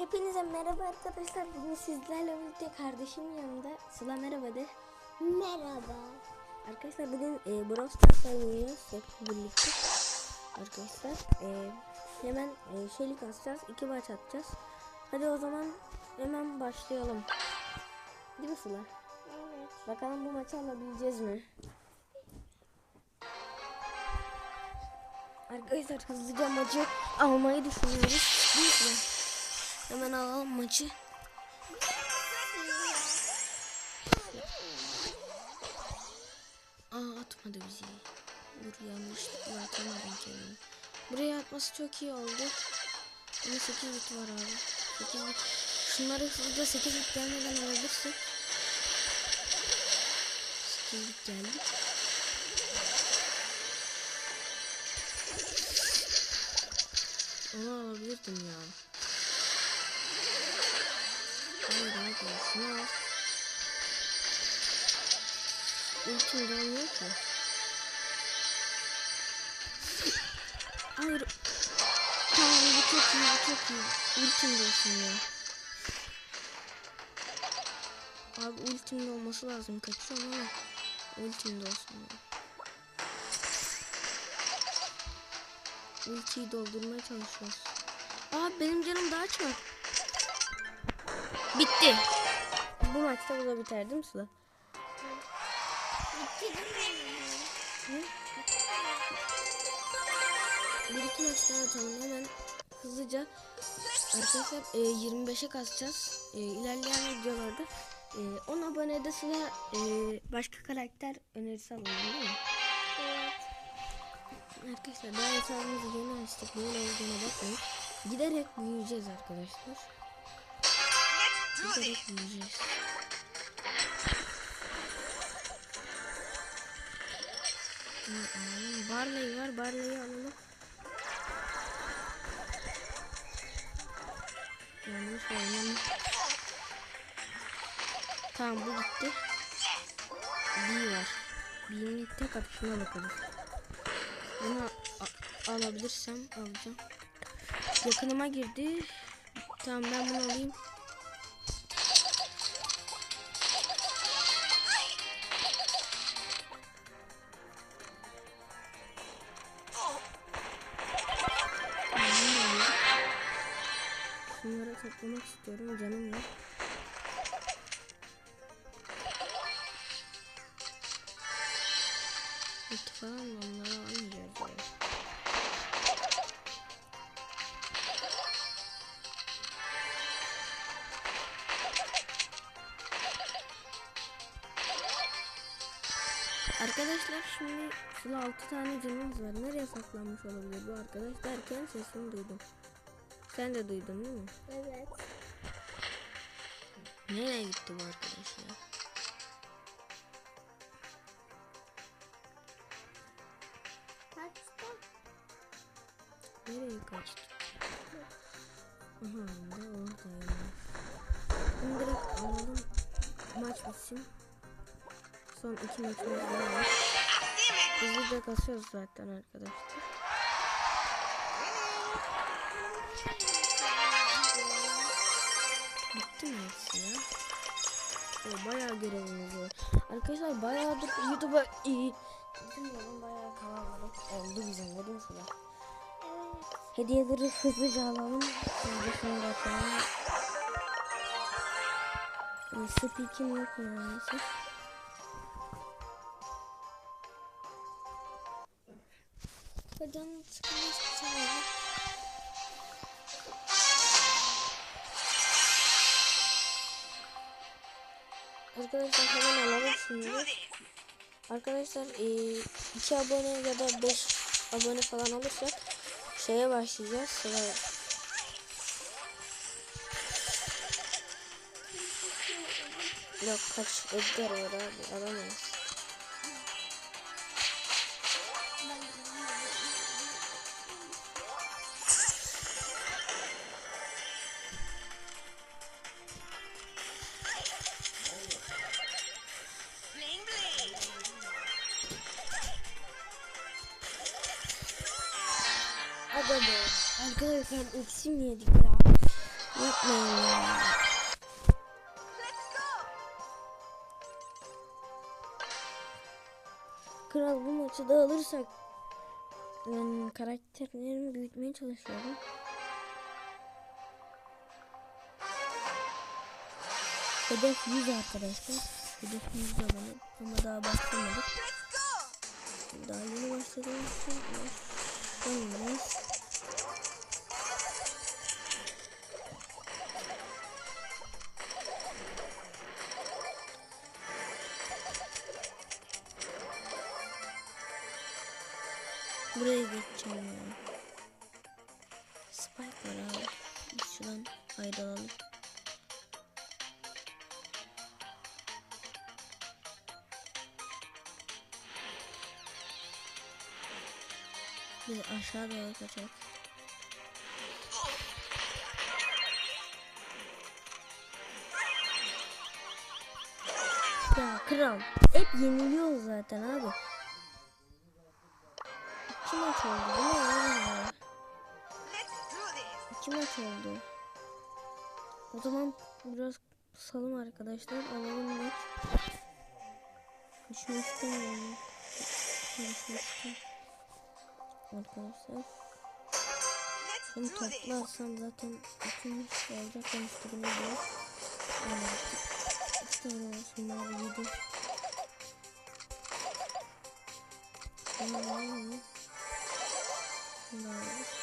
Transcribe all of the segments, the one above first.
Hepinize merhaba arkadaşlar. Bugün sizlerle birlikte kardeşim yanında. Sıla merhaba de. Merhaba. Arkadaşlar bugün e, Brawl Stars oynuyoruz hep birlikte. Arkadaşlar e, hemen e, şeylik atacağız. iki maç atacağız. Hadi o zaman hemen başlayalım. Değil mi Sıla? Evet. Bakalım bu maçı alabileceğiz mi? Arkadaşlar hızlıca maçı almayı düşünüyoruz. Değil mi? Hemen alalım maçı. Aa atmadı bizi. Dur yanlışlıkla atamadım kendimi. Buraya atması çok iyi oldu. Ama 8 bit var abi. 8 bit. Şunları hızlıca 8 bit gelmeden alabilirsek. 8 bit geldik. Onu alabilirdim ya. Al. Ultim de olmuyor ki. Hayır. Tamam bu çok iyi bu çok iyi. Ultim ya. Abi ultim de olması lazım. Kaçıyorum ama ultim de olsun ya. Ultiyi doldurmaya çalışıyoruz. Aa benim canım daha çok. Bitti. Bu maçta bu da biter değil mi Sıla? Bitti değil mi? Bir iki maç daha atalım hemen hızlıca. Arkadaşlar e, 25'e kasacağız. E, ilerleyen videolarda e, 10 abonede Sıla e, başka karakter önerisi alalım değil mi? Arkadaşlar daha hesabımızı yeni açtık. Böyle olduğuna bakmayın. Giderek büyüyeceğiz arkadaşlar. Bunu alalım. Barley var. Barley'i alalım. Yanlış oynama. Tamam bu gitti. B var. B'nin tek atışına bakalım. Bunu alabilirsem alacağım. Yakınıma girdi. Tamam ben bunu alayım. Toplamak istiyorum canım yok. Da onları almayacağız ya. Arkadaşlar şimdi Sıla 6 tane canımız var. Nereye saklanmış olabilir bu arkadaş derken sesini duydum. Sen de duydun değil mi? Evet. Nereye gitti bu arkadaş ya? Kaçtı. Nereye kaçtı? Aha da oradaymış. Şimdi direkt alalım. Maç bitsin. Son iki maçımız var. Hızlıca kasıyoruz zaten arkadaşlar. Mi hepsi ya? O bayağı görevimiz var. Arkadaşlar bayağıdır YouTube'a iyi. Bilmiyorum bayağı kalabalık oldu bizim de değil mi? Evet. Hediyeleri hızlıca alalım. Şimdi şunu açalım. Ee, Speak'im yok maalesef. Canım sıkılmış sana. Arkadaşlar hemen alalım şimdi. Arkadaşlar 2 abone ya da 5 abone falan olursak şeye başlayacağız. Sıraya. Yok kaç Edgar var abi alamayız. Arkadaşlar eksi mi yedik ya? Yapmayın ya. Kral bu maçı da alırsak yani karakterlerimi büyütmeye çalışıyorum. Hedef 100 arkadaşlar. Hedef 100 abone ama daha başlamadık. Daha yeni başladığımız için başlamayacağız. De aşağı doğru kaçak. Ya kral hep yeniliyoruz zaten abi. İki maç oldu değil mi ya? İki maç oldu. O zaman biraz salım arkadaşlar. Alalım maç. Düşmek istemiyorum. Düşmek. Arkadaşlar. Bunu toplarsam zaten bütün şey olacak. Diyor. Yani iki tane olsun bari yedi. Bunu alalım. Bunu alalım.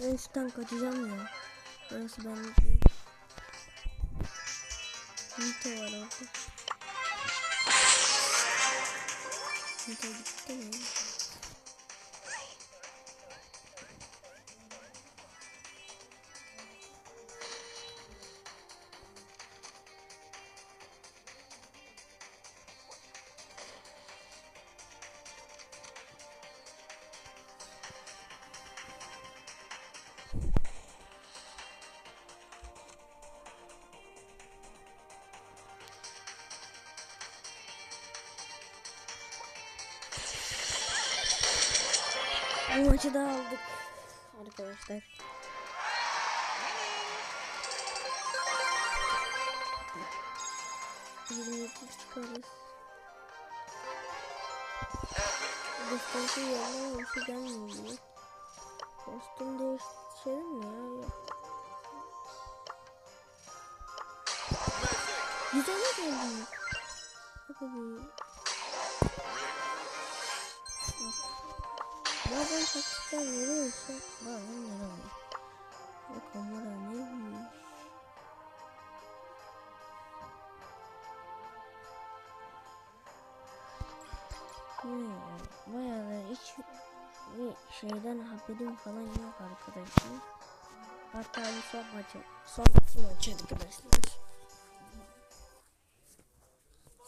Ben üstten kaçacağım ya. Burası benlik değil. Nito var orada. Nito gitti mi? Bu maçı da aldık. Arkadaşlar. Yirmi yedi çıkarız. Destansı yerine bir şey gelmiyor. Kostüm değiştirelim mi ya? Yok. Güzel geldi. Abi. Bazen taktikler veriyorsa bazen veremiyor. Bu kamera neymiş? Ne ya? Bayağı da hiç bir şeyden haberim falan yok arkadaşlar. Hatta bu son maçı, son iki maç arkadaşlar.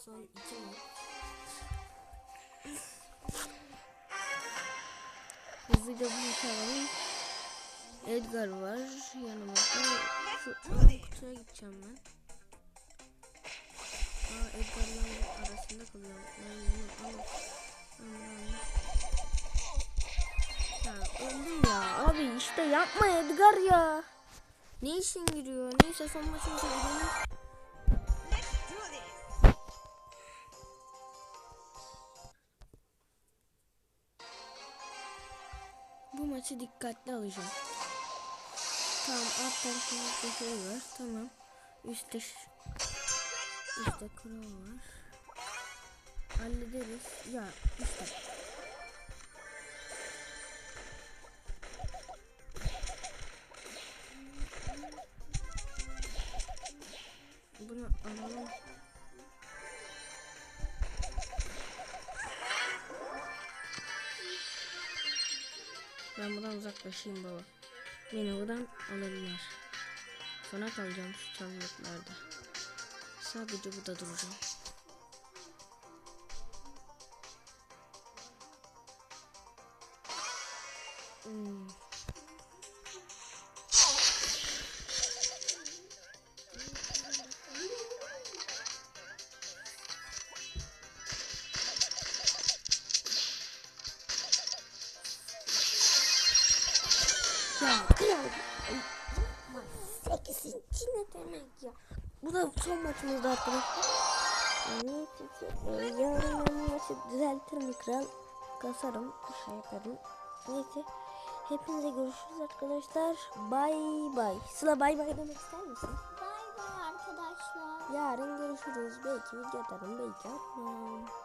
Son iki maç. Hızlıca bunu çalalım. Edgar var yanımızda. Şu kutuya gideceğim ben. Aa Edgar'la arasında kalıyorum. Ben al. Ya öldüm ya. Abi işte yapma Edgar ya. Ne işin giriyor? Neyse son maçımıza gidelim. Maçı dikkatli alacağım. Tamam alt tarafımızda şey var. Tamam. Üstte üstte kral var. Hallederiz. Ya işte. Bunu alalım. Ben buradan uzaklaşayım baba. Beni buradan alırlar. Sona kalacağım şu çalılıklarda. Sadece burada duracağım. Hmm. Ya? Bu da son maçımızda arkadaşlar. Yani e, yarın ben maçı düzeltirim kral. Kasarım, şey yaparım. Neyse. Hepinize görüşürüz arkadaşlar. Bay bay. Sıla bay bay demek ister misin? Bay bay arkadaşlar. Yarın görüşürüz. Belki video atarım, belki atmam.